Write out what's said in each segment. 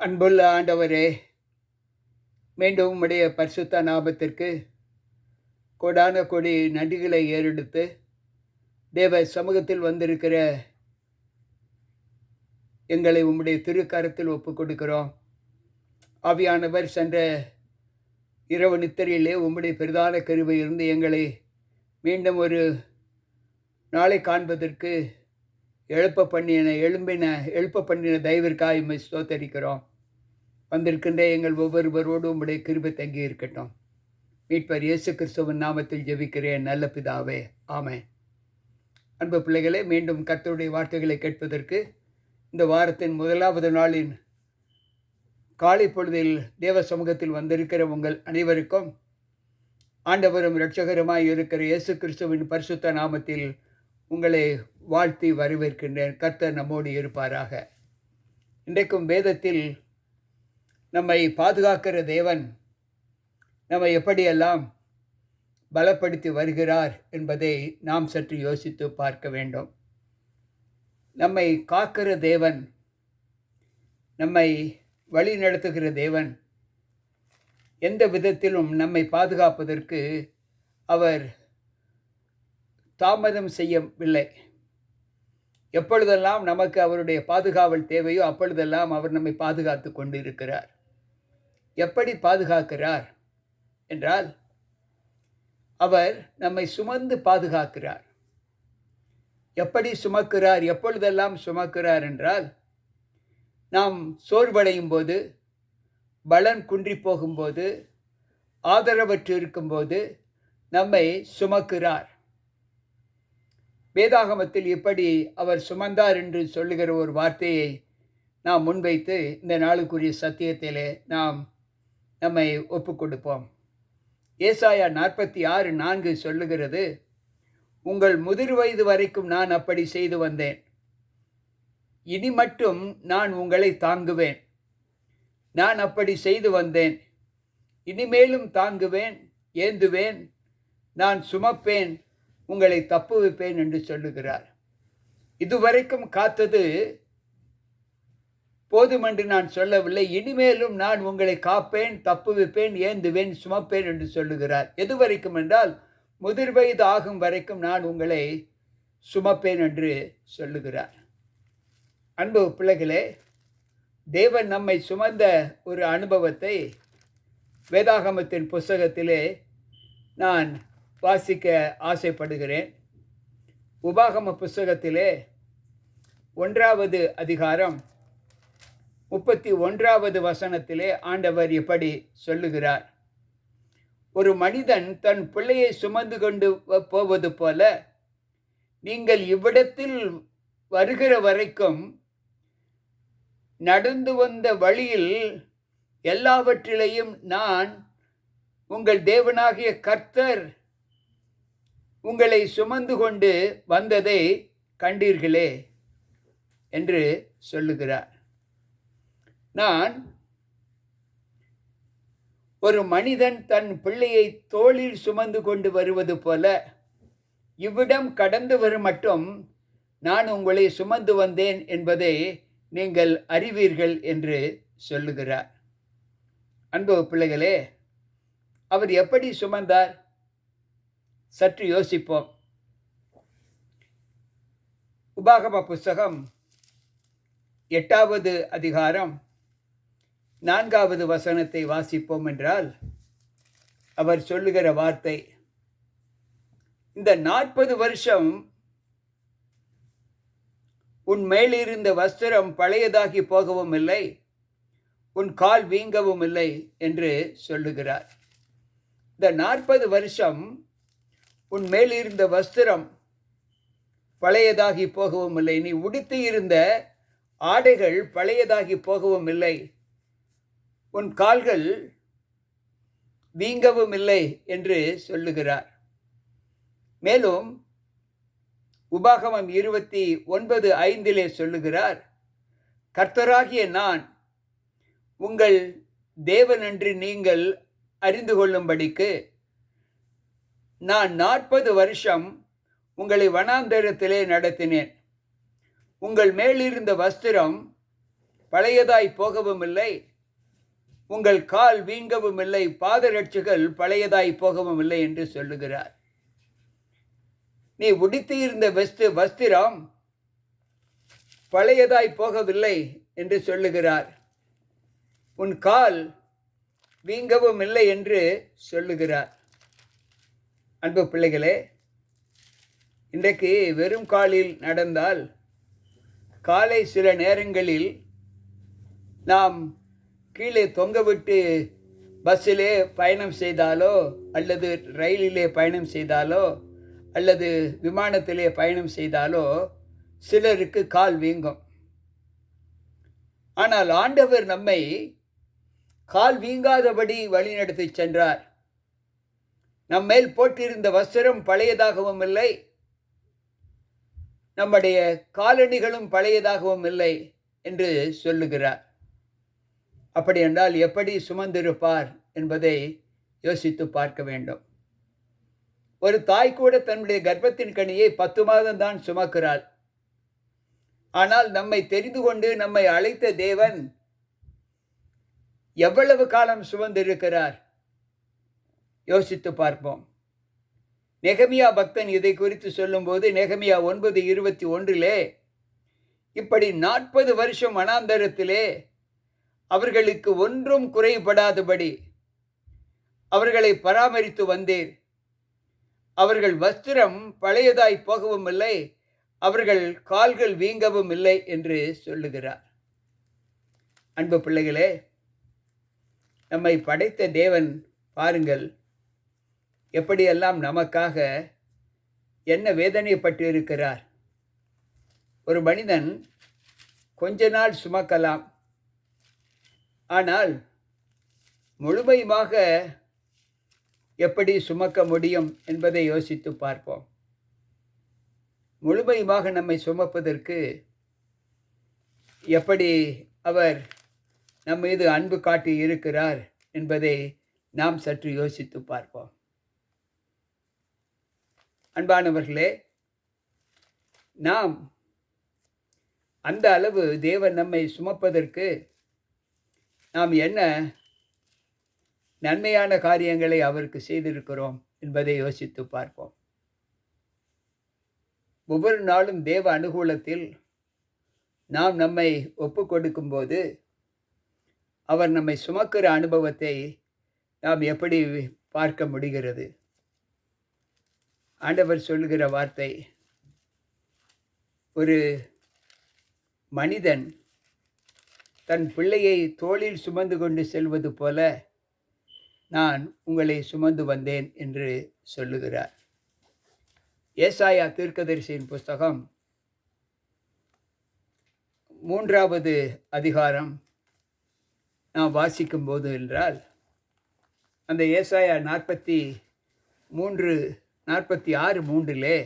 அன்புள்ள ஆண்டவரே மீண்டும் உம்முடைய பரிசுத்த நாமத்திற்கு கொடான கொடி நன்றிகளை ஏறெடுத்து தேவ சமூகத்தில் வந்திருக்கிற எங்களை உம்முடைய திருக்கரத்தில் ஒப்புக் கொடுக்கிறோம் ஆவியானவர் சென்ற இரவு நித்திரையிலே உம்முடைய பிரதான கருவை இருந்து எங்களை மீண்டும் ஒரு நாளை காண்பதற்கு எழுப்ப பண்ணின எழும்பின எழுப்ப பண்ணின தயவிற்காக இம்மை ஸ்தோத்தரிக்கிறோம். வந்திருக்கின்ற எங்கள் ஒவ்வொருவரோடும் உம்முடைய கிருபை தங்கி இருக்கட்டும். மீட்பர் இயேசு கிறிஸ்துவின் நாமத்தில் ஜெபிக்கிறேன் நல்ல பிதாவே. ஆமை அன்பு பிள்ளைகளே மீண்டும் கர்த்தருடைய வார்த்தைகளை கேட்பதற்கு இந்த வாரத்தின் முதலாவது நாளின் காலை பொழுதில் தேவ சமூகத்தில் வந்திருக்கிற உங்கள் அனைவருக்கும் ஆண்டவரும் இரட்சகருமாய் இருக்கிற இயேசு கிறிஸ்துவின் பரிசுத்த நாமத்தில் உங்களை வாழ்த்தி வரவேற்கின்றேன். கர்த்தர் நம்மோடு இருப்பாராக. இன்றைக்கும் வேதத்தில் நம்மை பாதுகாக்கிற தேவன் நம்மை எப்படியெல்லாம் பலப்படுத்தி வருகிறார் என்பதை நாம் சற்று யோசித்து பார்க்க வேண்டும். நம்மை காக்கிற தேவன் நம்மை வழி நடத்துகிற தேவன் எந்த விதத்திலும் நம்மை பாதுகாப்பதற்கு அவர் தாமதம் செய்யவில்லை. எப்பொழுதெல்லாம் நமக்கு அவருடைய பாதுகாவல் தேவையோ அப்பொழுதெல்லாம் அவர் நம்மை பாதுகாத்து கொண்டு இருக்கிறார் எப்படி பாதுகாக்கிறார்? என்றால் அவர் நம்மை சுமந்து பாதுகாக்கிறார். எப்படி சுமக்கிறார்? எப்பொழுதெல்லாம் சுமக்கிறார் என்றால் நாம் சோர்வடையும் போது பலன் குன்றி போகும்போது ஆதரவற்று இருக்கும்போது நம்மை சுமக்கிறார். வேதாகமத்தில் இப்படி அவர் சுமந்தார் என்று சொல்லுகிற ஒரு வார்த்தையை நாம் முன்வைத்து இந்த நாளுக்குரிய சத்தியத்திலே நாம் நம்மை ஒப்புக்கொடுப்போம். ஏசாயா நாற்பத்தி ஆறு நான்கு சொல்லுகிறது உங்கள் முதிர் வயது வரைக்கும் நான் அப்படி செய்து வந்தேன். இனி மட்டும் நான் உங்களை தாங்குவேன். நான் அப்படி செய்து வந்தேன். இனிமேலும் தாங்குவேன் ஏந்துவேன். நான் சுமப்பேன். உங்களை தப்புவிப்பேன் என்று சொல்லுகிறார். இதுவரைக்கும் காத்தது போதுமென்று நான் சொல்லவில்லை. இனிமேலும் நான் உங்களை காப்பேன் தப்புவிப்பேன் ஏந்துவேன் சுமப்பேன் என்று சொல்லுகிறார். எதுவரைக்கும் என்றால் முதிர் வயது ஆகும் வரைக்கும் நான் உங்களை சுமப்பேன் என்று சொல்லுகிறார். அன்பு பிள்ளைகளே தேவன் நம்மை சுமந்த ஒரு அனுபவத்தை வேதாகமத்தின் புஸ்தகத்திலே நான் வாசிக்க ஆசைப்படுகிறேன். உபாகம புஸ்தகத்திலே ஒன்றாவது அதிகாரம் முப்பத்தி ஒன்றாவது வசனத்திலே ஆண்டவர் இப்படி சொல்லுகிறார். ஒரு மனிதன் தன் பிள்ளையை சுமந்து கொண்டு போவது போல நீங்கள் இவ்விடத்தில் வருகிற வரைக்கும் நடந்து வந்த வழியில் எல்லாவற்றிலையும் நான் உங்கள் தேவனாகிய கர்த்தர் உங்களை சுமந்து கொண்டு வந்ததை கண்டீர்களே என்று சொல்லுகிறார். நான் ஒரு மனிதன் தன் பிள்ளையை தோளில் சுமந்து கொண்டு வருவது போல இவ்விடம் கடந்து வரும் மட்டும் நான் உங்களை சுமந்து வந்தேன் என்பதை நீங்கள் அறிவீர்கள் என்று சொல்லுகிறார். அன்பு பிள்ளைகளே அவர் எப்படி சுமந்தார்? சற்று யோசிப்போம். உபாகம புஸ்தகம் எட்டாவது அதிகாரம் நான்காவது வசனத்தை வாசிப்போம் என்றால் அவர் சொல்லுகிற வார்த்தை இந்த நாற்பது வருஷம் உன் மேலிருந்த வஸ்திரம் பழையதாகி போகவும் இல்லை உன் கால் வீங்கவும் இல்லை என்று சொல்லுகிறார். இந்த நாற்பது வருஷம் உன் மேலிருந்த வஸ்திரம் பழையதாகி போகவும் இல்லை நீ உடுத்தி இருந்த ஆடைகள் பழையதாகி போகவும் இல்லை உன் கால்கள் வீங்கவும் இல்லை என்று சொல்லுகிறார். மேலும் உபாகமம் இருபத்தி ஒன்பது ஐந்திலே சொல்லுகிறார் கர்த்தராகிய நான் உங்கள் தேவனன்று நீங்கள் அறிந்து கொள்ளும்படிக்கு நான் நாற்பது வருஷம் உங்களை வனாந்தரத்திலே நடத்தினேன். உங்கள் மேலிருந்த வஸ்திரம் பழையதாய் போகவும் இல்லை. உங்கள் கால் வீங்கவும் இல்லை. பாதரட்சிகள் பழையதாய் போகவும் இல்லை என்று சொல்லுகிறார். நீ உடுத்தியிருந்த வெஸ்து வஸ்திரம் பழையதாய் போகவில்லை என்று சொல்லுகிறார். உன் கால் வீங்கவும் இல்லை என்று சொல்லுகிறார். அன்பு பிள்ளைகளே இன்றைக்கு வெறும் காலில் நடந்தால் காலை சில நேரங்களில் நாம் கீழே தொங்கவிட்டு பஸ்ஸிலே பயணம் செய்தாலோ அல்லது ரயிலிலே பயணம் செய்தாலோ அல்லது விமானத்திலே பயணம் செய்தாலோ சிலருக்கு கால் வீங்கும். ஆனால் ஆண்டவர் நம்மை கால் வீங்காதபடி வழிநடத்தி சென்றார். நம்மேல் போட்டிருந்த வஸ்திரம் பழையதாகவும் இல்லை. நம்முடைய காலணிகளும் பழையதாகவும் இல்லை என்று சொல்லுகிறார். அப்படி என்றால் எப்படி சுமந்திருப்பார் என்பதை யோசித்து பார்க்க வேண்டும். ஒரு தாய் கூட தன்னுடைய கர்ப்பத்தின் கனியை பத்து மாதம் தான் சுமக்கிறாள். ஆனால் நம்மை தெரிந்து கொண்டு நம்மை அழைத்த தேவன் எவ்வளவு காலம் சுமந்திருக்கிறார்? யோசித்து பார்ப்போம். நெகமியா பக்தன் இதை குறித்து சொல்லும்போது நெகமியா ஒன்பது இருபத்தி ஒன்றிலே இப்படி நாற்பது வருஷம் அனாந்தரத்திலே அவர்களுக்கு ஒன்றும் குறைபடாதபடி அவர்களை பராமரித்து வந்தேன். அவர்கள் வஸ்திரம் பழையதாய் போகவும் இல்லை அவர்கள் கால்கள் வீங்கவும் இல்லை என்று சொல்லுகிறார். அன்பு பிள்ளைகளே நம்மை படைத்த தேவன் பாருங்கள் எப்படியெல்லாம் நமக்காக என்ன வேதனைப்பட்டு இருக்கிறார் ஒரு மனிதன் கொஞ்ச நாள் சுமக்கலாம். ஆனால் முழுமையுமாக எப்படி சுமக்க முடியும் என்பதை யோசித்து பார்ப்போம். முழுமையுமாக நம்மை சுமப்பதற்கு எப்படி அவர் நம் மீது அன்பு காட்டி இருக்கிறார் என்பதை நாம் சற்று யோசித்து பார்ப்போம். அன்பானவர்களே நாம் அந்த அளவு தேவன் நம்மை சுமப்பதற்கு நாம் என்ன நன்மையான காரியங்களை அவருக்கு செய்திருக்கிறோம் என்பதை யோசித்து பார்ப்போம். ஒவ்வொரு நாளும் தேவ அனுகூலத்தில் நாம் நம்மை ஒப்பு கொடுக்கும்போது அவர் நம்மை சுமக்கிற அனுபவத்தை நாம் எப்படி பார்க்க முடிகிறது? ஆண்டவர் சொல்லுகிற வார்த்தை ஒரு மனிதன் தன் பிள்ளையை தோளில் சுமந்து கொண்டு செல்வது போல நான் உங்களை சுமந்து வந்தேன் என்று சொல்லுகிறார். ஏசாயா தீர்க்கதரிசியின் புஸ்தகம் மூன்றாவது அதிகாரம் நாம் வாசிக்கும் போது என்றால் அந்த ஏசாயா நாற்பத்தி மூன்று நாற்பத்தி ஆறு மூன்றிலே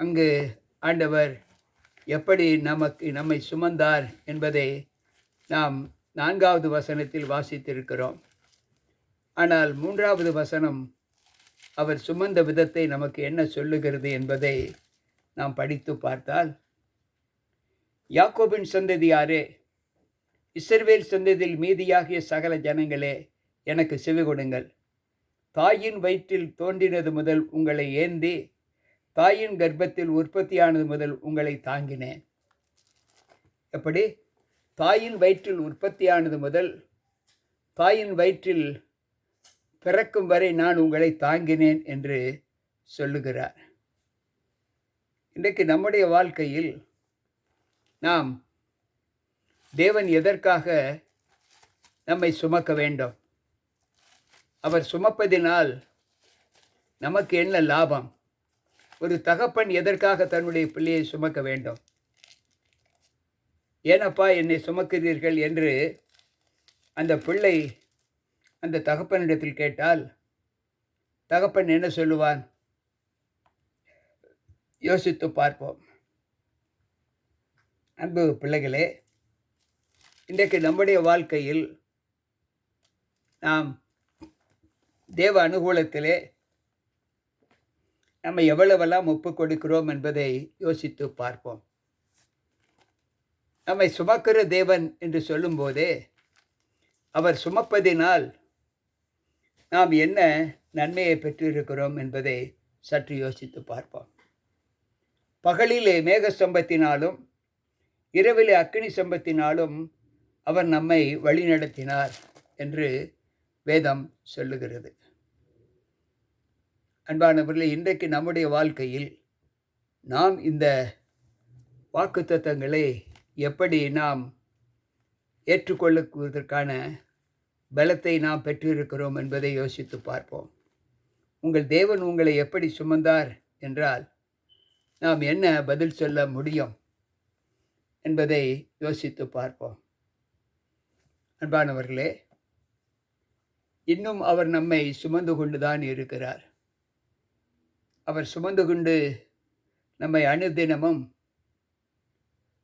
அங்கு ஆண்டவர் எப்படி நமக்கு நம்மை சுமந்தார் என்பதை நாம் நான்காவது வசனத்தில் வாசித்திருக்கிறோம். ஆனால் மூன்றாவது வசனம் அவர் சுமந்த விதத்தை நமக்கு என்ன சொல்லுகிறது என்பதை நாம் படித்து பார்த்தால் யாக்கோபின் சந்ததியாரே இஸ்ரவேல் சந்ததியில் மீதியாகிய சகல ஜனங்களே எனக்கு செவி கொடுங்கள். தாயின் வயிற்றில் தோன்றினது முதல் உங்களை ஏந்தி தாயின் கர்ப்பத்தில் உற்பத்தியானது முதல் உங்களை தாங்கினேன். எப்படி? தாயின் வயிற்றில் உற்பத்தியானது முதல் தாயின் வயிற்றில் பிறக்கும் வரை நான் உங்களை தாங்கினேன் என்று சொல்லுகிறார். இன்றைக்கு நம்முடைய வாழ்க்கையில் நாம் தேவன் எதற்காக நம்மை சுமக்க வேண்டும்? அவர் சுமப்பதினால் நமக்கு என்ன லாபம்? ஒரு தகப்பன் எதற்காக தன்னுடைய பிள்ளையை சுமக்க வேண்டும்? ஏனப்பா என்னை சுமக்கிறீர்கள் என்று அந்த பிள்ளை அந்த தகப்பனிடத்தில் கேட்டால் தகப்பன் என்ன சொல்லுவான்? யோசித்து பார்ப்போம். அன்பு பிள்ளைகளே இன்றைக்கு நம்முடைய வாழ்க்கையில் நாம் தேவ அனுகூலத்திலே நம்ம எவ்வளவெல்லாம் ஒப்பு கொடுக்கிறோம் என்பதை யோசித்து பார்ப்போம். நம்மை சுமக்கிற தேவன் என்று சொல்லும்போதே அவர் சுமப்பதினால் நாம் என்ன நன்மையை பெற்றிருக்கிறோம் என்பதை சற்று யோசித்து பார்ப்போம். பகலிலே மேக சம்பத்தினாலும் இரவிலே அக்னி சம்பத்தினாலும் அவர் நம்மை வழிநடத்தினார் என்று வேதம் சொல்லுகிறது. அன்பானவர்களே இன்றைக்கு நம்முடைய வாழ்க்கையில் நாம் இந்த வாக்குத்தத்தங்களை எப்படி நாம் ஏற்றுக்கொள்ளுவதற்கான பலத்தை நாம் பெற்றிருக்கிறோம் என்பதை யோசித்து பார்ப்போம். உங்கள் தேவன் உங்களை எப்படி சுமந்தார் என்றால் நாம் என்ன பதில் சொல்ல முடியும் என்பதை யோசித்து பார்ப்போம். அன்பானவர்களே இன்னும் அவர் நம்மை சுமந்து கொண்டுதான் இருக்கிறார். அவர் சுமந்து கொண்டு நம்மை அனுதினமும்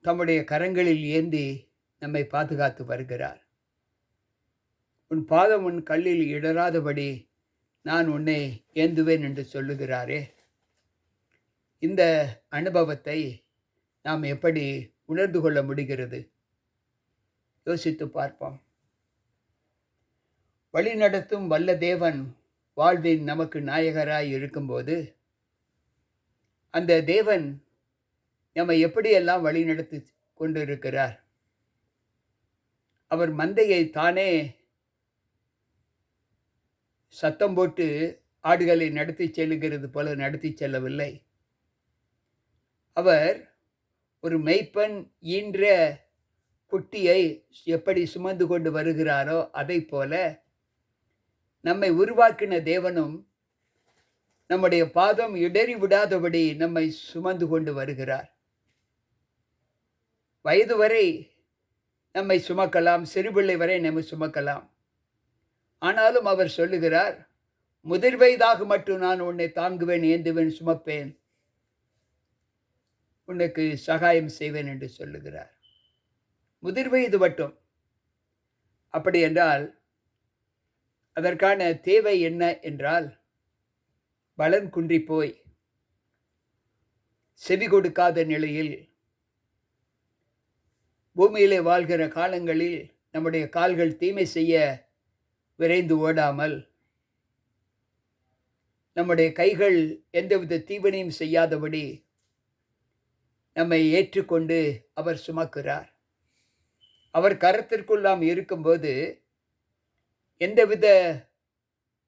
தம்முடைய கரங்களில் ஏந்தி நம்மை பாதுகாத்து வருகிறார். உன் பாதம் உன் கல்லில் இடராதபடி நான் உன்னை ஏந்துவேன் என்று சொல்லுகிறாரே. இந்த அனுபவத்தை நாம் எப்படி உணர்ந்து கொள்ள முடிகிறது? யோசித்து பார்ப்போம். வழிநடத்தும் வல்ல தேவன் வாழ்வின் நமக்கு நாயகராய் இருக்கும்போது அந்த தேவன் நம்மை எப்படியெல்லாம் வழிநடத்தி கொண்டிருக்கிறார்? அவர் மந்தையை தானே சத்தம் போட்டு ஆடுகளை நடத்தி செல்லுகிறது போல நடத்தி செல்லவில்லை. அவர் ஒரு மெய்ப்பன் ஈன்ற குட்டியை எப்படி சுமந்து கொண்டு வருகிறாரோ அதை போல நம்மை உருவாக்கின தேவனும் நம்முடைய பாதம் இடறி விடாதபடி நம்மை சுமந்து கொண்டு வருகிறார். வயது வரை நம்மை சுமக்கலாம் சிறுபிள்ளை வரை நம்மை சுமக்கலாம். ஆனாலும் அவர் சொல்லுகிறார் முதிர் வயதாக மட்டும் நான் உன்னை தாங்குவேன் ஏந்துவேன் சுமப்பேன். உனக்கு சகாயம் செய்வேன் என்று சொல்லுகிறார். முதிர் வயது மட்டும். அப்படி என்றால் அதற்கான தேவை என்ன என்றால் பலம் குன்றிப்போய் செவி கொடுக்காத நிலையில் பூமியிலே வாழ்கிற காலங்களில் நம்முடைய கால்கள் தீமை செய்ய விரைந்து ஓடாமல் நம்முடைய கைகள் எந்தவித தீவனையும் செய்யாதபடி நம்மை ஏற்றுக்கொண்டு அவர் சுமக்கிறார். அவர் கரத்திற்குள் நாம் இருக்கும்போது எந்தவித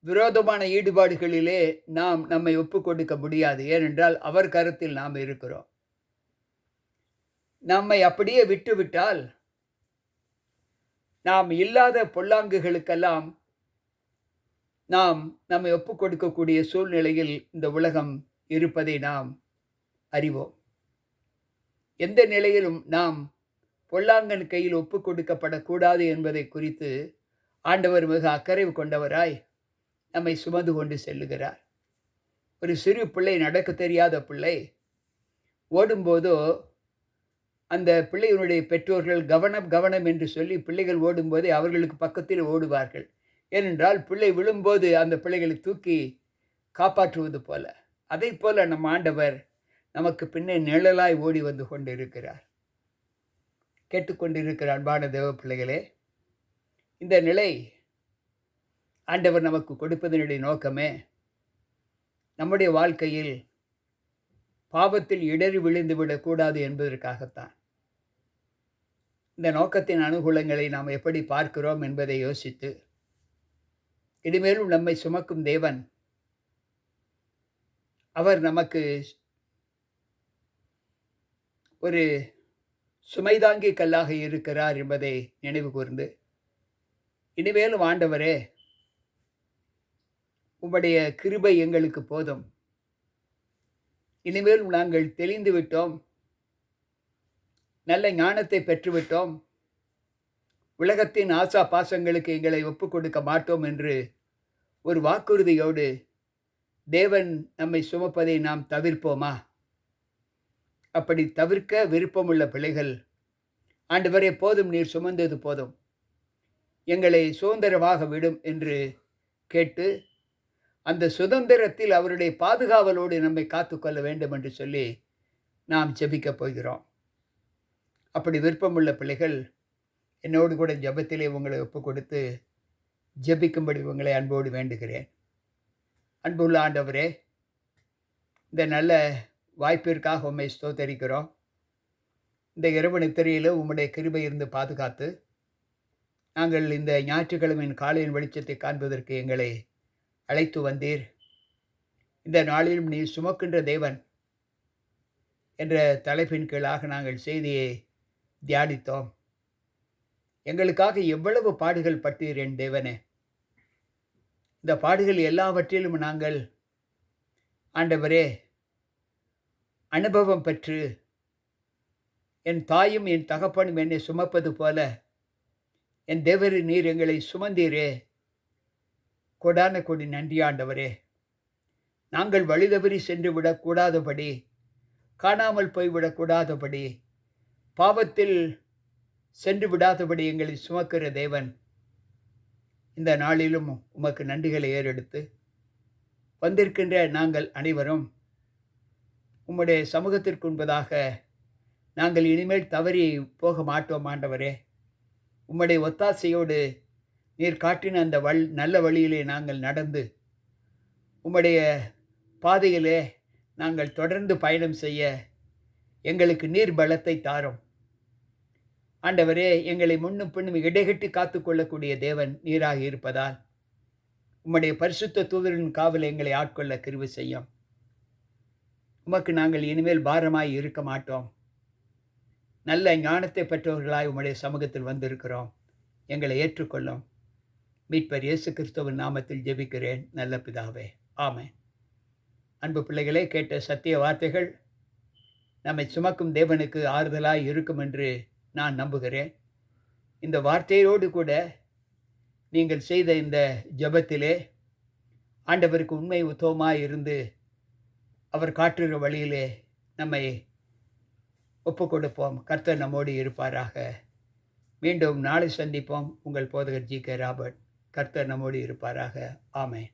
விரோதமான ஈடுபாடுகளிலே நாம் நம்மை ஒப்பு கொடுக்க முடியாது. ஏனென்றால் அவர் கருத்தில் நாம் இருக்கிறோம். நம்மை அப்படியே விட்டுவிட்டால் நாம் இல்லாத பொல்லாங்குகளுக்கெல்லாம் நாம் நம்மை ஒப்பு கொடுக்கக்கூடிய சூழ்நிலையில் இந்த உலகம் இருப்பதை நாம் அறிவோம். எந்த நிலையிலும் நாம் பொல்லாங்கன் கையில் ஒப்பு கொடுக்கப்படக்கூடாது என்பதை குறித்து ஆண்டவர் மிக அக்கறை கொண்டவராய் நம்மை சுமந்து கொண்டு செல்லுகிறார். ஒரு சிறு பிள்ளை நடக்க தெரியாத பிள்ளை ஓடும்போதோ அந்த பிள்ளையினுடைய பெற்றோர்கள் கவனம் கவனம் என்று சொல்லி பிள்ளைகள் ஓடும்போதே அவர்களுக்கு பக்கத்தில் ஓடுவார்கள். ஏனென்றால் பிள்ளை விழும்போது அந்த பிள்ளைகளை தூக்கி காப்பாற்றுவது போல. அதை போல நம் ஆண்டவர் நமக்கு பின்னே நிழலாய் ஓடி வந்து கொண்டு இருக்கிறார் கேட்டுக்கொண்டிருக்கிற அன்பான தேவ பிள்ளைகளே இந்த நிலை ஆண்டவர் நமக்கு கொடுப்பதனுடைய நோக்கமே நம்முடைய வாழ்க்கையில் பாவத்தில் இடறி விழுந்து விடக்கூடாது என்பதற்காகத்தான். இந்த நோக்கத்தின் அனுகூலங்களை நாம் எப்படி பார்க்கிறோம் என்பதை யோசித்து இனிமேலும் நம்மை சுமக்கும் தேவன் அவர் நமக்கு ஒரு சுமைதாங்கி கல்லாக இருக்கிறார் என்பதை நினைவு கூர்ந்து இனிமேலும் ஆண்டவரே உம்முடைய கிருபை எங்களுக்கு போதும். இனிமேலும் நாங்கள் தெளிந்து விட்டோம். நல்ல ஞானத்தை பெற்றுவிட்டோம் உலகத்தின் ஆசா பாசங்களுக்கு எங்களை ஒப்புக் கொடுக்க மாட்டோம் என்று ஒரு வாக்குறுதியோடு தேவன் நம்மை சுமப்பதை நாம் தவிர்ப்போமா? அப்படி தவிர்க்க விருப்பமுள்ள பிள்ளைகள் ஆண்டவரே போதும் நீர் சுமந்தது போதும். எங்களை சுதந்திரமாக விடும் என்று கேட்டு அந்த சுதந்திரத்தில் அவருடைய பாதுகாவலோடு நம்மை காத்துக்கொள்ள வேண்டும் என்று சொல்லி நாம் ஜெபிக்கப் போகிறோம். அப்படி விருப்பமுள்ள பிள்ளைகள் என்னோடு கூட ஜெபத்திலே உங்களை ஒப்பு கொடுத்து ஜெபிக்கும்படி உங்களை அன்போடு வேண்டுகிறேன். அன்புள்ள ஆண்டவரே இந்த நல்ல வாய்ப்பிற்காக உண்மை ஸ்தோத்தரிக்கிறோம். இந்த இரவு நித்திரையில் உம்முடைய கிருபை இருந்து பாதுகாத்து நாங்கள் இந்த ஞாயிற்றுக்கிழமையின் காலையின் வெளிச்சத்தை காண்பதற்கு எங்களை அழைத்து வந்தீர். இந்த நாளிலும் நீ சுமக்கின்ற தேவன் என்ற தலைப்பின் கீழாக நாங்கள் செய்தியை தியானித்தோம். எங்களுக்காக எவ்வளவு பாடுகள் பட்டீர் என் தேவனே. இந்த பாடுகள் எல்லாவற்றிலும் நாங்கள் ஆண்டவரே அனுபவம் பெற்று என் தாயும் என் தகப்பனும் என்னை சுமப்பது போல என் தேவரு நீர் எங்களை சுமந்தீரே. கொடான கொடி நன்றி ஆண்டவரே நாங்கள் வழிதவறி சென்று விடக்கூடாதபடி காணாமல் போய்விடக்கூடாதபடி பாவத்தில் சென்று விடாதபடி எங்களை சுமக்கிற தேவன். இந்த நாளிலும் உமக்கு நன்றிகளை ஏறெடுத்து வந்திருக்கின்ற நாங்கள் அனைவரும் உம்முடைய சமூகத்திற்கு உண்பதாக நாங்கள் இனிமேல் தவறி போக மாட்டோம் ஆண்டவரே. உம்முடைய ஒத்தாசையோடு நீர் காட்டின அந்த வள் நல்ல வழியிலே நாங்கள் நடந்து உம்முடைய பாதையிலே நாங்கள் தொடர்ந்து பயணம் செய்ய எங்களுக்கு நீர் பலத்தை தாரும். ஆண்டவரே எங்களை முன்னும் பின்னும் இடைகட்டி காத்து கொள்ளக்கூடிய தேவன் நீராக இருப்பதால் உம்முடைய பரிசுத்த தூதரின் காவல் எங்களை ஆட்கொள்ள கிருவு செய்யும். உமக்கு நாங்கள் இனிமேல் பாரமாய் இருக்க மாட்டோம். நல்ல ஞானத்தை பெற்றவர்களாய் உம்முடைய சமூகத்தில் வந்திருக்கிறோம். எங்களை ஏற்றுக்கொள்ளும். மீட்பர் இயேசு கிறிஸ்துவின் நாமத்தில் ஜெபிக்கிறேன். நல்ல பிதாவே. ஆமை அன்பு பிள்ளைகளே கேட்ட சத்திய வார்த்தைகள் நம்மை சுமக்கும் தேவனுக்கு ஆறுதலாய் இருக்கும் என்று நான் நம்புகிறேன். இந்த வார்த்தையோடு கூட நீங்கள் செய்த இந்த ஜெபத்திலே ஆண்டவருக்கு உண்மை உத்தவமாக இருந்து அவர் காட்டுகிற வழியிலே நம்மை ஒப்பு கொடுப்போம் கர்த்தர் நம்மோடு இருப்பாராக. மீண்டும் நாளை சந்திப்போம். உங்கள் போதகர் ஜி கே ராபர்ட். கர்த்தர் நம்மோடு இருப்பாராக. ஆமை